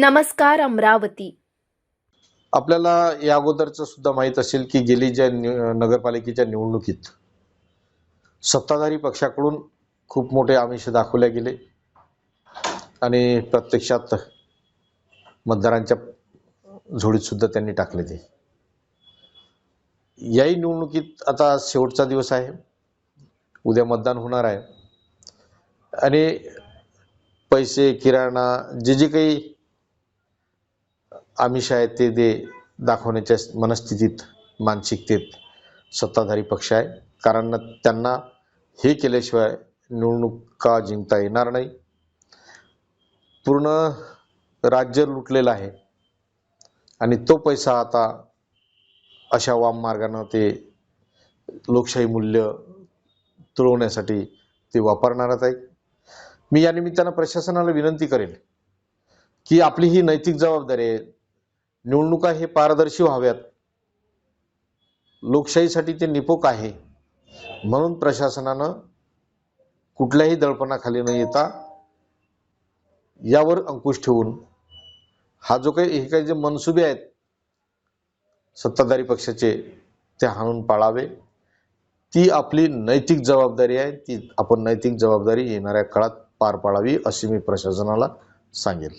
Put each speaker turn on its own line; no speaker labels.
नमस्कार अमरावती.
आपल्याला या अगोदरचं सुद्धा माहीत असेल की गेली ज्या नगरपालिकेच्या निवडणुकीत सत्ताधारी पक्षाकडून खूप मोठे आमिष दाखवले गेले आणि प्रत्यक्षात मतदारांच्या झोडीत सुद्धा त्यांनी टाकले ते. याही निवडणुकीत आता शेवटचा दिवस आहे. उद्या मतदान होणार आहे. आणि पैसे किराणा जे जे काही आमिष आहे ते दे दाखवण्याच्या मनस्थितीत मानसिकतेत सत्ताधारी पक्ष आहे. कारण त्यांना हे केल्याशिवाय निवडणुका जिंकता येणार नाही? पूर्ण राज्य लुटलेलं आहे. आणि तो पैसा आता अशा वाम मार्गानं ते लोकशाही मूल्य तुळवण्यासाठी ते वापरणारच आहे. मी या निमित्तानं प्रशासनाला विनंती करेन की आपली ही नैतिक जबाबदारी आहे निवडणुका हे पारदर्शी व्हाव्यात. लोकशाहीसाठी ते निपोक आहे. म्हणून प्रशासनानं कुठल्याही दडपणाखाली न येता यावर अंकुश ठेवून हा जो काही हे काही जे मनसुबे आहेत सत्ताधारी पक्षाचे ते हाणून पाळावे. ती आपली नैतिक जबाबदारी आहे. ती आपण नैतिक जबाबदारी येणाऱ्या काळात पार पाडावी अशी मी प्रशासनाला सांगेल